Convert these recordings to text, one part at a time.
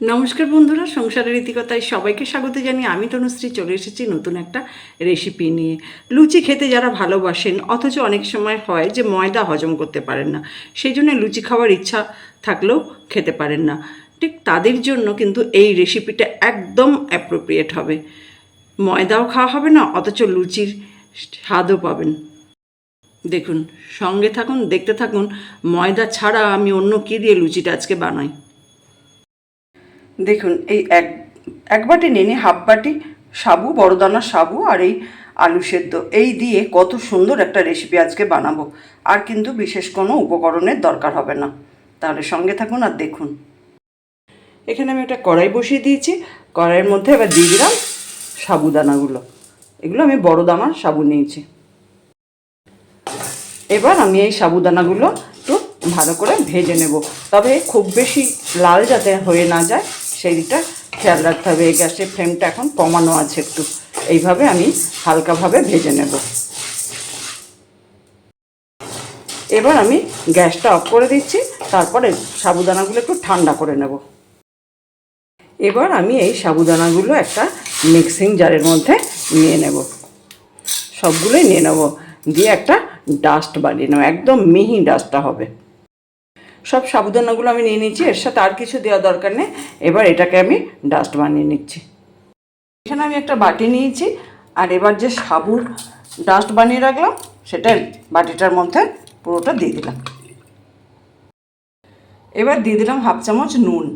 নমস্কার বন্ধুরা, সংসারের রীতিকতায় সবাইকে স্বাগত জানিয়ে আমি তনুশ্রী চলে এসেছি নতুন একটা রেসিপি নিয়ে। লুচি খেতে যারা ভালোবাসেন, অথচ অনেক সময় হয় যে ময়দা হজম করতে পারেন না, সেই জন্য লুচি খাওয়ার ইচ্ছা থাকলেও খেতে পারেন না। ঠিক তাদের জন্য কিন্তু এই রেসিপিটা একদম অ্যাপ্রোপ্রিয়েট হবে। ময়দাও খাওয়া হবে না, অথচ লুচির স্বাদও পাবেন। দেখুন, সঙ্গে থাকুন, দেখতে থাকুন, ময়দা ছাড়া আমি অন্য কী দিয়ে লুচিটা আজকে বানাই? দেখুন, এই এক এক বাটি নিয়ে হাফ বাটি সাবু বড় দানার সাবু আর এই আলু সেদ্ধ। এই দিয়ে কত সুন্দর একটা রেসিপি আজকে বানাবো। আর কিন্তু বিশেষ কোনো উপকরণের দরকার হবে না। তাহলে সঙ্গে থাকুন আর দেখুন। এখানে আমি একটা কড়াই বসিয়ে দিয়েছি। কড়াইয়ের মধ্যে এবার দিয়ে দিলাম সাবুদানাগুলো। এগুলো আমি বড় দানার সাবু নিয়েছি। এবার আমি এই সাবুদানাগুলো একটু ভালো করে ভেজে নেব। তবে খুব বেশি লাল যাতে হয়ে না যায় সেই দিকটা খেয়াল রাখতে হবে। এই গ্যাসের ফ্লেমটা এখন কমানো আছে একটু। এইভাবে আমি হালকাভাবে ভেজে নেব। এবার আমি গ্যাসটা অফ করে দিচ্ছি, তারপরে সাবুদানাগুলো একটু ঠান্ডা করে নেব। এবার আমি এই সাবুদানাগুলো একটা মিক্সিং জারের মধ্যে নিয়ে নেব। সবগুলোই নিয়ে নেব। দিয়ে একটা ডাস্ট বানিয়ে নেব। একদম মিহি ডাস্টটা হবে। সব সাবুদানাগুলো আমি নিয়ে নিচ্ছি এর সাথে আর কিছু দেওয়া দরকার নেই। এবার এটাকে আমি ডাস্ট বানিয়ে নিচ্ছি। এখানে আমি একটা বাটি নিয়েছি, আর এবার যে সাবুর ডাস্ট বানিয়ে রাখলাম, সেটা বাটিটার মধ্যে পুরোটা দিয়ে দিলাম। এবার দিয়ে দিলাম হাফ চামচ নুন,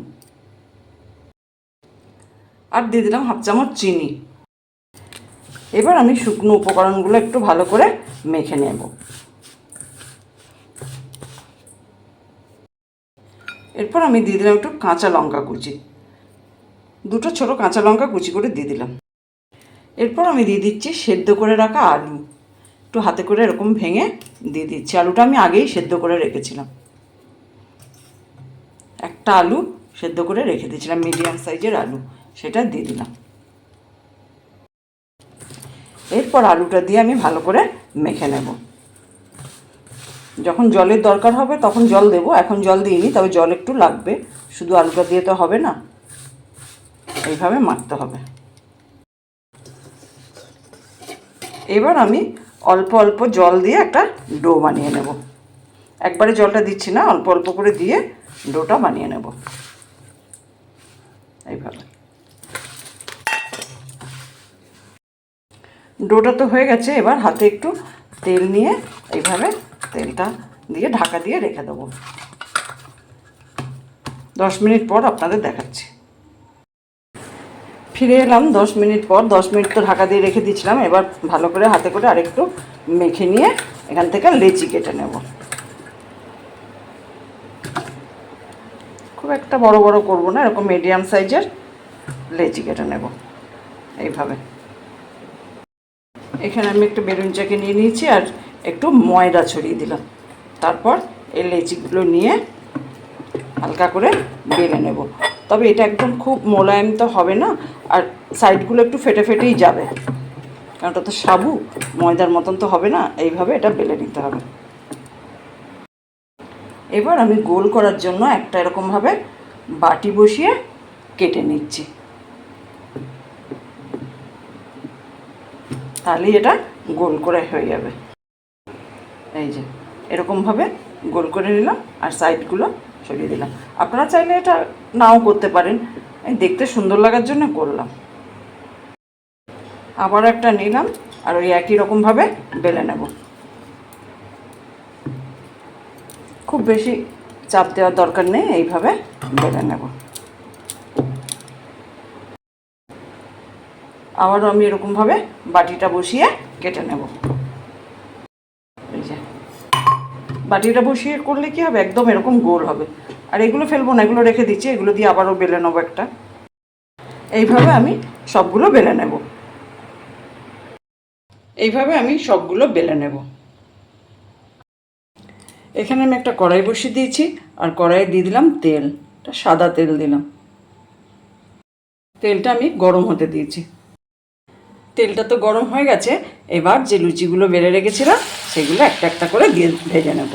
আর দিয়ে দিলাম হাফ চামচ চিনি। এবার আমি শুকনো উপকরণগুলো একটু ভালো করে মেখে নেব। এরপর আমি দিয়ে দিলাম একটু কাঁচা লঙ্কা কুচি। দুটো ছোট কাঁচা লঙ্কা কুচি করে দিয়ে দিলাম। এরপর আমি দিয়ে দিচ্ছি সেদ্ধ করে রাখা আলু। একটু হাতে করে এরকম ভেঙে দিয়ে দিচ্ছি। আলুটা আমি আগেই সেদ্ধ করে রেখেছিলাম। একটা আলু সেদ্ধ করে রেখে দিয়েছিলাম, মিডিয়াম সাইজের আলু। সেটা দিয়ে দিলাম। এরপর আলুটা দিয়ে আমি ভালো করে মেখে নেব। যখন জলের দরকার হবে তখন জল দেবো, এখন জল দিইনি, তবে জল একটু লাগবে, শুধু আলুটা দিয়ে তো হবে না, এইভাবে মাখতে হবে। এবার আমি অল্প অল্প জল দিয়ে একটা ডো বানিয়ে নেব। একবারে জলটা দিচ্ছি না, অল্প অল্প করে দিয়ে ডোটা বানিয়ে নেব। এইভাবে। ডোটা তো হয়ে গেছে, এবার হাতে একটু তেল নিয়ে এইভাবে তেলটা দিয়ে ঢাকা দিয়ে রেখে দেবো। দশ মিনিট পর আপনাদের দেখাচ্ছি। ফিরে এলাম দশ মিনিট পর, দশ মিনিট তো ঢাকা দিয়ে রেখে দিয়েছিলাম, এবার ভালো করে হাতে করে আরেকটু মেখে নিয়ে এখান থেকে লেচি কেটে নেব। খুব একটা বড় বড় করব না, এরকম মিডিয়াম সাইজের লেচি কেটে নেব, এইভাবে। এখানে আমি একটু বেলুন চাকে নিয়ে নিয়েছি আর একটু ময়দা ছড়িয়ে দিলাম। তারপর এই লেচিগুলো নিয়ে হালকা করে বেলে নেব। তবে এটা একদম খুব মোলায়েম তো হবে না, আর সাইডগুলো একটু ফেটে ফেটেই যাবে। কারণ ওটা তো সাবু, ময়দার মতন তো হবে না, এইভাবে এটা বেলে নিতে হবে। এবার আমি গোল করার জন্য একটা এরকমভাবে বাটি বসিয়ে কেটে নিচ্ছি। তাহলেই এটা গোল করে হয়ে যাবে। এই যে এরকমভাবে গোল করে নিলাম আর সাইডগুলো সরিয়ে দিলাম। আপনারা চাইলে এটা নাও করতে পারেন। দেখতে সুন্দর লাগার জন্য করলাম। আবার একটা নিলাম আর ওই একই রকমভাবে বেলে নেব। খুব বেশি চাপ দেওয়ার দরকার নেই, এইভাবে বেলে নেব। আবারও আমি এরকমভাবে বাটিটা বসিয়ে কেটে নেব। বাটিটা বসিয়ে করলে কি হবে? একদম এরকম গোল হবে। আর এগুলো ফেলব না, এগুলো রেখে দিচ্ছি, এগুলো দিয়ে আবারও বেলে নেব একটা। এইভাবে আমি সবগুলো বেলে নেব। এইভাবে আমি সবগুলো বেলে নেব। এখানে আমি একটা কড়াই বসিয়ে দিয়েছি, আর কড়াইয়ে দিয়ে দিলাম তেল। সাদা তেল দিলাম। তেলটা আমি গরম হতে দিয়েছি। তেলটা তো গরম হয়ে গেছে, এবার যে লুচিগুলো বেড়ে রেখেছিলাম, সেগুলো একটা একটা করে দিয়ে ভেজে নেব।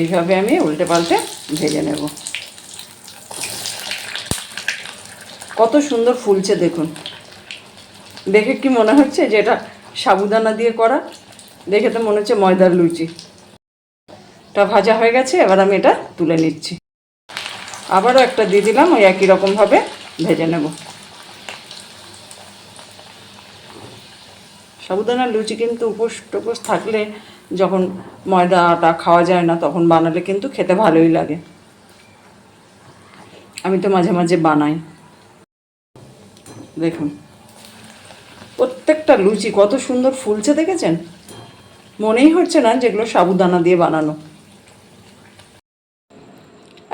এইভাবে আমি উল্টে পাল্টে ভেজে নেব। কত সুন্দর ফুলছে দেখুন। দেখে কি মনে হচ্ছে যে এটা সাবুদানা দিয়ে করা? দেখে তো মনে হচ্ছে ময়দার লুচি। এটা ভাজা হয়ে গেছে, এবার আমি এটা তুলে নিচ্ছি। আবারও একটা দিয়ে দিলাম ওই একই রকমভাবে। ভেজে নেব। সাবুদানার লুচি কিন্তু উপোস টুপোস থাকলে যখন ময়দা আটা খাওয়া যায় না, তখন বানালে কিন্তু খেতে ভালোই লাগে। আমি তো মাঝে মাঝে বানাই। দেখুন, প্রত্যেকটা লুচি কত সুন্দর ফুলছে, দেখেছেন? মনেই হচ্ছে না যেগুলো সাবুদানা দিয়ে বানানো।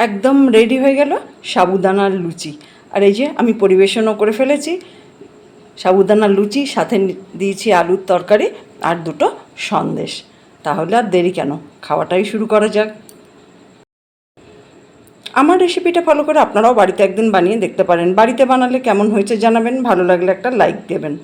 একদম রেডি হয়ে গেল সাবুদানার লুচি। আর এই যে আমি পরিবেশনও করে ফেলেছি, সাবুদানার লুচি, সাথে দিয়েছি আলুর তরকারি আর দুটো সন্দেশ। তাহলে আর দেরি কেন? খাওয়াটাই শুরু করা যাক। আমার রেসিপিটা ফলো করে আপনারাও বাড়িতে একদিন বানিয়ে দেখতে পারেন। বাড়িতে বানালে কেমন হয়েছে জানাবেন, ভালো লাগলে একটা লাইক দেবেন।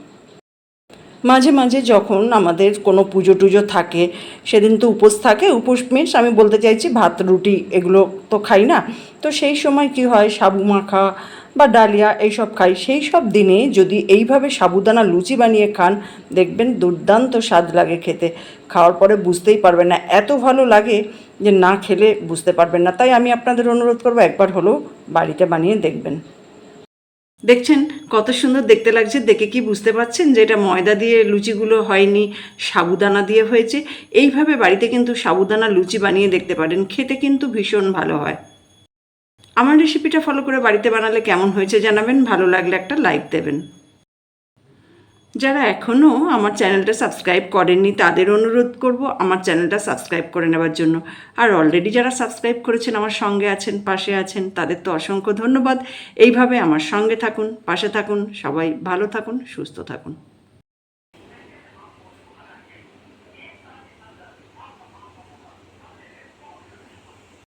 মাঝে মাঝে যখন আমাদের কোনো পুজো টুজো থাকে, সেদিন তো উপোস থাকে। উপোস মিনস আমি বলতে চাইছি ভাত, রুটি এগুলো তো খাই না। তো সেই সময় কি হয়, সাবু মাখা বা ডালিয়া এইসব খাই, সেই সব দিনে যদি এইভাবে সাবুদানা লুচি বানিয়ে খান, দেখবেন দুর্দান্ত স্বাদ লাগে খেতে। খাওয়ার পরে বুঝতেই পারবেন না, এত ভালো লাগে যে না খেলে বুঝতে পারবেন না। তাই আমি আপনাদের অনুরোধ করব, একবার হলেও বাড়িতে বানিয়ে দেখবেন। দেখছেন কত সুন্দর দেখতে লাগছে, দেখে কি বুঝতে পারছেন যে এটা ময়দা দিয়ে লুচিগুলো হয়নি, সাবুদানা দিয়ে হয়েছে। এইভাবে বাড়িতে কিন্তু সাবুদানা লুচি বানিয়ে দেখতে পারেন, খেতে কিন্তু ভীষণ ভালো হয়। আমার রেসিপিটা ফলো করে বাড়িতে বানালে কেমন হয়েছে জানাবেন, ভালো লাগলে একটা লাইক দেবেন। যারা এখনও আমার চ্যানেলটা সাবস্ক্রাইব করেননি, তাদের অনুরোধ করব আমার চ্যানেলটা সাবস্ক্রাইব করে নেওয়ার জন্য। আর অলরেডি যারা সাবস্ক্রাইব করেছেন, আমার সঙ্গে আছেন, পাশে আছেন, তাদের তো অসংখ্য ধন্যবাদ। এইভাবে আমার সঙ্গে থাকুন, পাশে থাকুন, সবাই ভালো থাকুন, সুস্থ থাকুন।